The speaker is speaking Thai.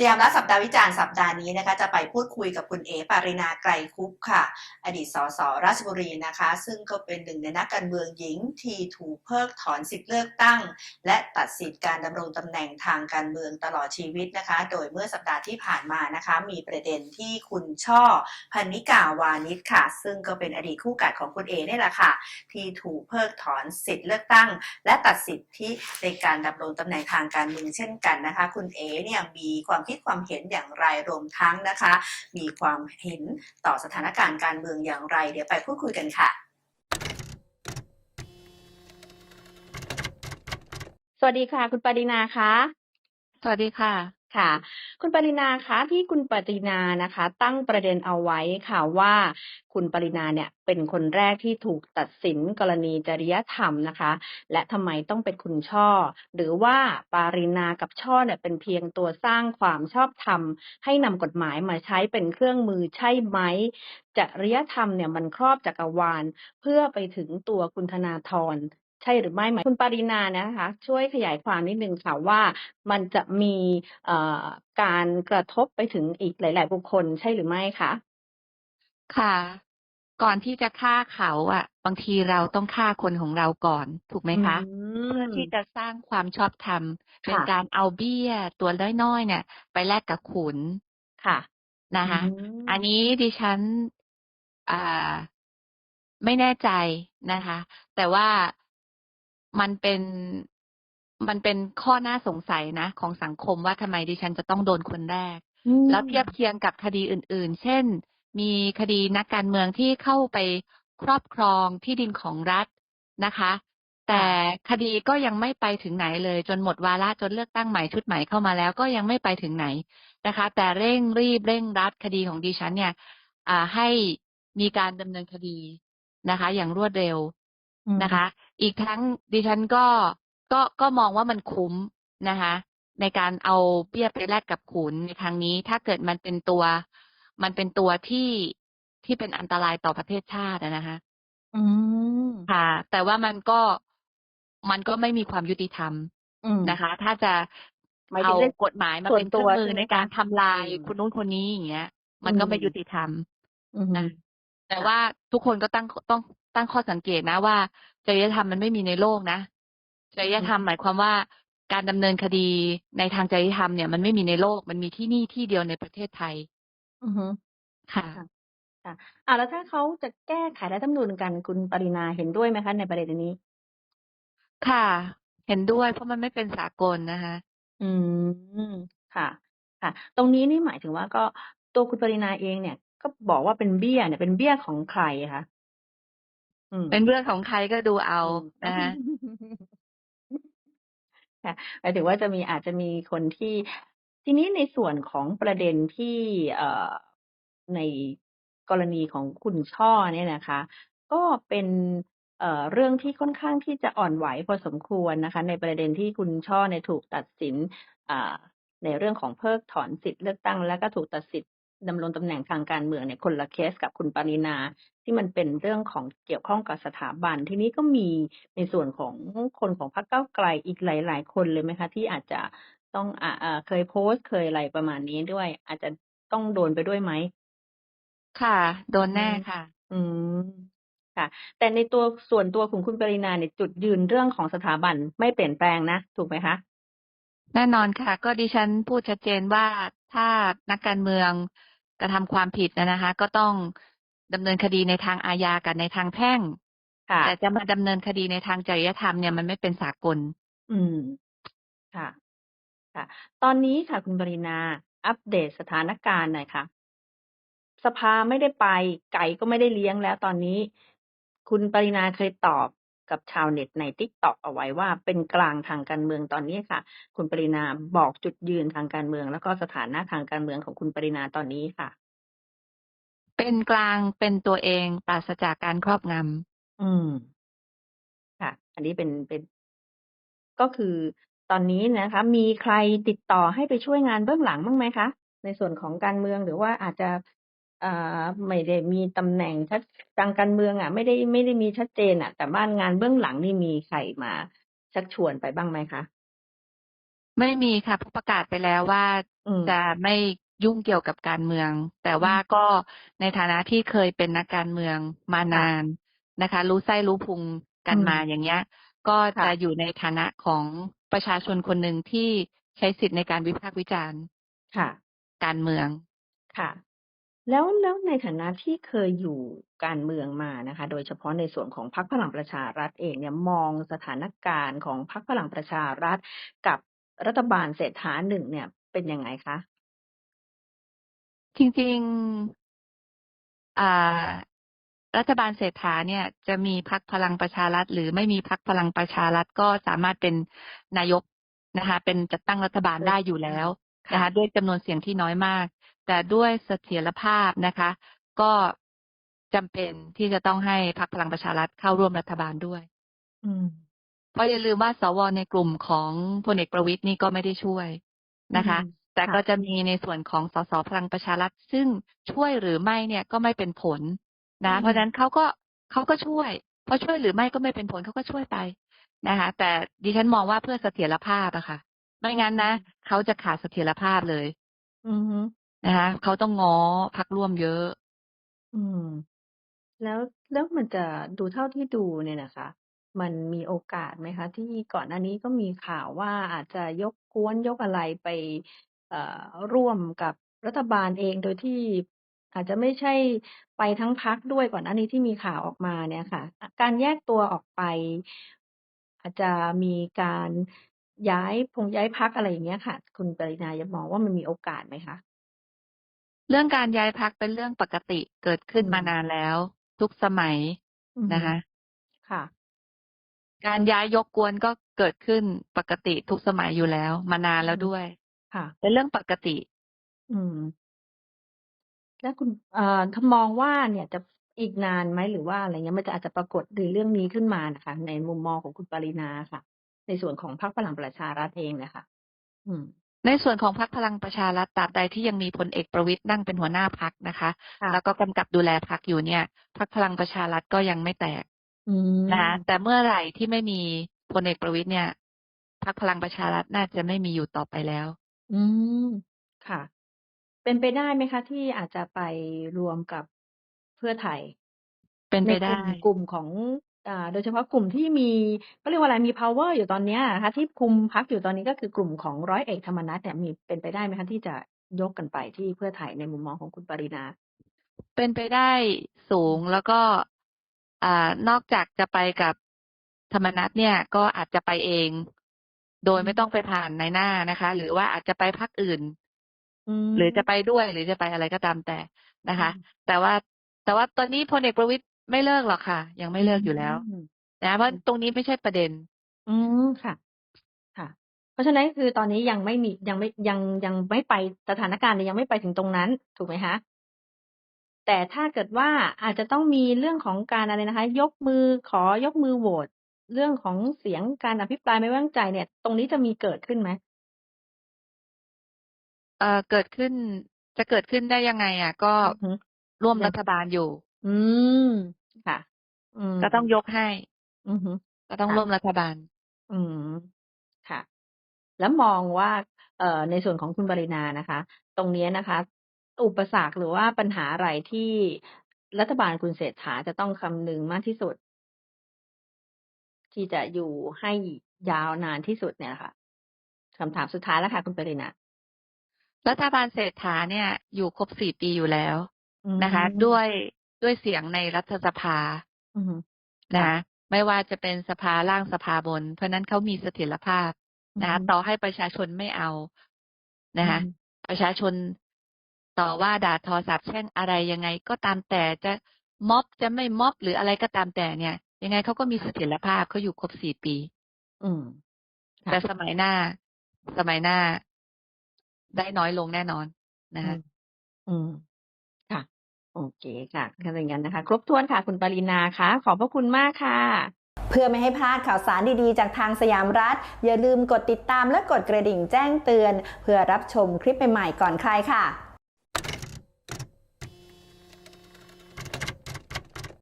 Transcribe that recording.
สยามรัฐสัปดาห์วิจารณ์สัปดาห์นี้นะคะจะไปพูดคุยกับคุณเอ๋ปารินาไกรคุปต์ค่ะ อดีตสสราชบุรีนะคะ ซึ่งก็เป็นหนึ่งในนักการเมืองหญิงที่ถูกเพิกถอนสิทธิ์เลือกตั้ง และตัดสิทธิ์การดำรงตำแหน่งทางการเมืองตลอดชีวิตนะคะ โดยเมื่อสัปดาห์ที่ผ่านมานะคะ มีประเด็นที่คุณช่อพันนิกาวานิชค่ะ ซึ่งก็เป็นอดีตคู่กัดของคุณเอนี่แหละค่ะ ที่ถูกเพิกถอนสิทธิ์เลือกตั้ง และตัดสิทธิในการดำรงตำแหน่งทางการเมืองเช่นกันนะคะ คุณเอเนี่ยมีความคิดความเห็นอย่างไรรวมทั้งนะคะ มีความเห็นต่อสถานการณ์การเมืองอย่างไร เดี๋ยวไปพูดคุยกันค่ะ สวัสดีค่ะ คุณปรินาคะสวัสดีค่ะ ค่ะ คุณปรินาคะที่คุณปรินานะคะ ตั้งประเด็นเอาไว้ค่ะว่า คุณปรินาเนี่ยเป็นคนแรกที่ถูกตัดสินกรณีจริยธรรมนะคะ และทำไมต้องเป็นคุณช่อ หรือว่าปารินากับช่อเนี่ยเป็นเพียงตัวสร้างความชอบธรรม ให้นำกฎหมายมาใช้เป็นเครื่องมือใช่ไหมจริยธรรมเนี่ยมันครอบจักรวาลเพื่อไปถึงตัวคุณธนาธร ใช่หรือไม่หมายคุณปรินานะคะ ช่วยขยายความนิดนึงค่ะว่ามันจะมีเอ่อการกระทบไปถึงอีกหลาย ๆ บุคคลใช่หรือไม่คะค่ะ ก่อนที่จะฆ่าเขาอะบางทีเราต้องฆ่าคนของเราก่อน ถูกไหมคะเพื่อที่จะสร้างความชอบธรรมเป็นค่ะการเอาเบี้ยตัวน้อยๆเนี่ย ไปแลกกับขุนค่ะนะคะอืมอันนี้ดิฉันอ่าไม่แน่ใจนะคะ แต่ว่า มันเป็นมันเป็นข้อน่าสงสัยนะ ของสังคมว่าทำไมดิฉันจะต้องโดนคนแรกอืมแล้วเทียบเคียงกับคดีอื่น ๆ เช่น มีคดีนักการเมืองที่เข้าไปครอบครองที่ดินของรัฐนะคะ แต่คดีก็ยังไม่ไปถึงไหนเลย จนหมดวาระจนเลือกตั้งใหม่ชุดใหม่เข้ามาแล้วก็ยังไม่ไปถึงไหนนะคะ แต่เร่งรีบเร่งรัดคดีของดิฉันเนี่ยอ่าให้มีการดำเนินคดีนะคะ อย่างรวดเร็วอืม นะคะ อีกทั้งดิฉันก็ก็ก็มองว่ามันคุ้มนะคะ ในการเอาเบี้ยไปแลกกับขุนในครั้งนี้ ถ้าเกิดมันเป็นตัว มันเป็นตัวที่ที่เป็นอันตรายต่อประเทศชาติอะนะคะ อืมค่ะ แต่ว่ามันก็มันก็ไม่มีความยุติธรรมอืมนะคะ ถ้าจะหมายถึเอางเรื่องกฎหมายมาส่วเป็นนเคตัรื่วองมือใช่ไหมในการคะทำลายอืมคนนู้นคนนี้อย่างเงี้ย มันก็ไม่อืมยุติธรรมอืมนะแต่ว่าทุกคนก็ตั้งต้อง ตั้งข้อสังเกตนะว่าจริยธรรมมันไม่มีในโลกนะจริยธรรมหมายความว่าการดำเนินคดีในทางจริยธรรมเนี่ยมันไม่มีในโลกมันมีที่นี่ที่เดียวในประเทศไทย อือฮึค่ะค่ะอ่าแล้วถ้าเขาจะแก้ไขรัฐธรรมนูญกันคุณปรินาเห็นด้วยไหมคะในประเด็นนี้ ค่ะ เห็นด้วย เพราะมันไม่เป็นสากลนะคะ อืมค่ะ ค่ะ ตรงนี้นี่หมายถึงว่าก็ตัวคุณปรินาเองเนี่ย ก็บอกว่าเป็นเบี้ยเนี่ยเป็นเบี้ยของใครอะคะ อืม เป็นเรื่องของใครก็ดูเอานะคะ ค่ะหมายถึงว่าจะมีอาจจะมีคนที่ ทีนี้ในส่วนของประเด็นที่เอ่อในกรณีของคุณช่อเนี่ยนะคะ ก็เป็นเอ่อเรื่องที่ค่อนข้างที่จะอ่อนไหวพอสมควรนะคะ ในประเด็นที่คุณช่อเนี่ยถูกตัดสินอ่าในเรื่องของเพิกถอนสิทธิ์เลือกตั้ง แล้วก็ถูกตัดสิทธิ์ ดำรงตำแหน่งทางการเมืองเนี่ยคนละเคสกับคุณปรินา ที่มันเป็นเรื่องของเกี่ยวข้องกับสถาบัน ทีนี้ก็มีในส่วนของคนของพรรคก้าวไกลอีกหลาย ๆ คนเลยไหมคะ ที่อาจจะต้องอ่าอ่าเคยโพสต์เคยอะไรประมาณนี้ด้วย อาจจะต้องโดนไปด้วยไหมค่ะ โดนแน่อืมค่ะ อืมค่ะ แต่ในตัวส่วนตัวของคุณปรินาเนี่ยจุดยืนเรื่องของสถาบันไม่เปลี่ยนแปลงนะถูกไหมคะแน่นอนค่ะ ก็ดิฉันพูดชัดเจนว่าถ้านักการเมือง กระทำความผิดนะนะคะ ก็ต้องดำเนินคดีในทางอาญากับในทางแพ่งค่ะแต่จะมาดำเนินคดีในทางจริยธรรมเนี่ยมันไม่เป็นสากล อืม ค่ะ ค่ะ ตอนนี้ค่ะคุณปรินาอัปเดตสถานการณ์หน่อยค่ะ สภาไม่ได้ไป ไก่ก็ไม่ได้เลี้ยงแล้วตอนนี้ คุณปรินาเคยตอบ กับชาวเน็ตในติ๊กต็อกเอาไว้ว่าเป็นกลางทางการเมืองตอนนี้ค่ะ คุณปรินาบอกจุดยืนทางการเมือง แล้วก็สถานะทางการเมืองของคุณปรินาตอนนี้ค่ะ เป็นกลางเป็นตัวเองปราศจากการครอบงำอืม ค่ะ อันนี้เป็นเป็น ก็คือตอนนี้นะคะ มีใครติดต่อให้ไปช่วยงานเบื้องหลังบ้างไหมคะ ในส่วนของการเมืองหรือว่าอาจจะ อ่าไม่ได้มีตำแหน่งชัดทางการเมืองอะ ไม่ได้ไม่ได้มีชัดเจนอะ แต่บ้านงานเบื้องหลังนี่มีใครมาชักชวนไปบ้างไหมคะ ไม่มีค่ะเพราะประกาศไปแล้วว่าอืม จะไม่ยุ่งเกี่ยวกับการเมือง แต่ว่าก็ในฐานะที่เคยเป็นนักการเมืองมาค่ะ นานนะคะ รู้ไส้รู้พุงกันอืมมาอย่างเงี้ย ก็ค่ะ จะอยู่ในฐานะของประชาชนคนหนึ่งที่ใช้สิทธิ์ในการวิพากษ์วิจารณ์ค่ะ การเมือง ค่ะ แล้ว แล้วในฐานะที่เคยอยู่การเมืองมานะคะ โดยเฉพาะในส่วนของพรรคพลังประชารัฐเองเนี่ย มองสถานการณ์ของพรรคพลังประชารัฐกับรัฐบาลเศรษฐาหนึ่งเนี่ยเป็นยังไงคะ จริง ๆ อ่า รัฐบาลเศรษฐาเนี่ย จะมีพักพลังประชารัฐ หรือไม่มีพักพลังประชารัฐ ก็สามารถเป็นนายกนะคะ เป็นจัดตั้งรัฐบาลได้อยู่แล้วนะคะ ด้วยจำนวนเสียงที่น้อยมาก แต่ด้วยเสถียรภาพนะคะ ก็จำเป็นที่จะต้องให้พักพลังประชารัฐเข้าร่วมรัฐบาลด้วยอืมเพราะอย่าลืมว่าสวในกลุ่มของพลเอกประวิตยนี่ก็ไม่ได้ช่วยนะคะอืมแต่ค่ะก็จะมีในส่วนของสสพลังประชารัฐ ซึ่งช่วยหรือไม่เนี่ยก็ไม่เป็นผลนะอืมเพราะฉะนั้นเขาก็เขาก็ช่วย เพราะช่วยหรือไม่ก็ไม่เป็นผลเขาก็ช่วยไปนะคะ แต่ดิฉันมองว่าเพื่อเสถียรภาพอะค่ะ ไม่งั้นนะเขาจะขาดเสถียรภาพเลย อือฮึ นะคะ เขาต้องง้อพักร่วมเยอะ อืม แล้ว แล้วมันจะ ดูเท่าที่ดูเนี่ยนะคะ มันมีโอกาสไหมคะ ที่ก่อนหน้านี้ก็มีข่าวว่า อาจจะยกกวน ยกอะไรไป เอ่อ ร่วมกับรัฐบาลเอง โดยที่อาจจะไม่ใช่ไปทั้งพรรคด้วย ก่อนหน้านี้ที่มีข่าวออกมาเนี่ยค่ะการแยกตัวออกไป อาจจะมีการย้ายพงย้ายพรรค อะไรอย่างเงี้ยค่ะ คุณปรินายังมองว่ามันมีโอกาสไหมคะ เรื่องการย้ายพักเป็นเรื่องปกติเกิดขึ้นอืมมานานแล้ว ทุกสมัยอือฮึนะคะค่ะ การย้ายยกกวนก็เกิดขึ้นปกติทุกสมัยอยู่แล้ว มานานแล้วด้วย ค่ะ เป็นเรื่องปกติ อืม แล้วคุณเอ่อถ้ามองว่าเนี่ยจะอีกนานไหมหรือว่าอะไรเงี้ยมันจะอาจจะปรากฏในเรื่องนี้ขึ้นมานะคะ ในมุมมองของคุณปรินาค่ะ ในส่วนของพรรคพลังประชารัฐเองเนี่ยค่ะอืม ในส่วนของพรรคพลังประชารัฐตราบใดที่ยังมีพลเอกประวิตยนั่งเป็นหัวหน้าพักนะคะ ค่ะแล้วก็กำกับดูแลพักอยู่เนี่ยพรรคพลังประชารัฐก็ยังไม่แตกอืมนะคะแต่เมื่อไหร่ที่ไม่มีพลเอกประวิตยเนี่ยพรรคพลังประชารัฐน่าจะไม่มีอยู่ต่อไปแล้ว อืมค่ะ เป็นไปได้ไหมคะที่อาจจะไปรวมกับเพื่อไทยเป็นไปในกได้ ลุ่มกลุ่มของ อ่า โดยเฉพาะกลุ่มที่มีก็เรียกว่าอะไร มี power อยู่ตอนเนี้ยนะคะ ที่คุมพักอยู่ตอนนี้ ก็คือกลุ่มของร้อยเอกธรรมนัฐเนี่ย มี เป็นไปได้ไหมคะที่จะยกกันไปที่เพื่อไทย ในมุมมองของคุณปรินา เป็นไปได้สูงแล้วก็ อ่า นอกจากจะไปกับธรรมนัตเนี่ย ก็อาจจะไปเอง โดยไม่ต้องไปผ่านในายหน้านะคะ หรือว่าอาจจะไปพักอื่นอืมหรือจะไปด้วย หรือจะไปอะไรก็ตามแต่นะคะ แต่ว่าแต่ว่าตอนนี้พลเอกประวิตย ไม่เลิกหรอกค่ะ ยังไม่เลิกอยู่แล้วมนะเพราะตรงนี้ไม่ใช่ประเด็น อืมค่ะ ค่ะ เพราะฉะนั้นคือตอนนี้ยังไม่มียังไม่ยังยังไม่ไปสถานการณ์เนี่ยยังไม่ไปถึงตรงนั้น ถูกไหมคะแต่ถ้าเกิดว่าอาจจะต้องมีเรื่องของการอะไรนะคะ ยกมือขอยกมือโหวตเรื่องของเสียงการอภิปรายไม่ไว้วางใจเนี่ย ตรงนี้จะมีเกิดขึ้นไหมเอ่อเกิดขึ้นจะเกิดขึ้นได้ยังไง อะ ก็อือฮึร่วมรัฐบาลอยู่ อืม ค่ะ อืม ก็ต้องยกให้ อือฮึ ก็ต้องค่ะ ร่วมรัฐบาล อืม ค่ะ แล้วมองว่า เอ่อ ในส่วนของคุณปรินานะคะ ตรงเนี้ยนะคะ อุปสรรคหรือว่าปัญหาอะไรที่รัฐบาลคุณเศรษฐาจะต้องคำนึงมากที่สุด ที่จะอยู่ให้ยาวนานที่สุดเนี่ยค่ะคำถามสุดท้ายแล้วค่ะ คุณปรินา รัฐบาลเศรษฐาเนี่ย อยู่ครบสี่ปีอยู่แล้วอืมนะคะด้วย ด้วยเสียงในรัฐสภาอืมนะคะไม่ว่าจะเป็นสภาล่างสภาบน เพราะฉะนั้นเขามีเสถียรภาพนะคะอืมต่อให้ประชาชนไม่เอานะคะอืมประชาชนต่อว่าด่าทอสาบแช่งอะไรยังไง ก็ตามแต่จะม็อบจะไม่ม็อบหรืออะไรก็ตามแต่เนี่ย ยังไงเขาก็มีเสถียรภาพเขาอยู่ครบสี่ปี อืมค่ะแต่สมัยหน้า สมัยหน้า ได้น้อยลงแน่นอนนะคะอืมค่ะ โอเคค่ะถ้าอย่างนั้นนะคะ ครบถ้วนค่ะคุณปรินาคะขอบพระคุณมากค่ะ เพื่อไม่ให้พลาดข่าวสารดีๆ จากทางสยามรัฐ อย่าลืมกดติดตามและกดกระดิ่งแจ้งเตือน เพื่อรับชมคลิปใหม่ๆก่อนใครค่ะ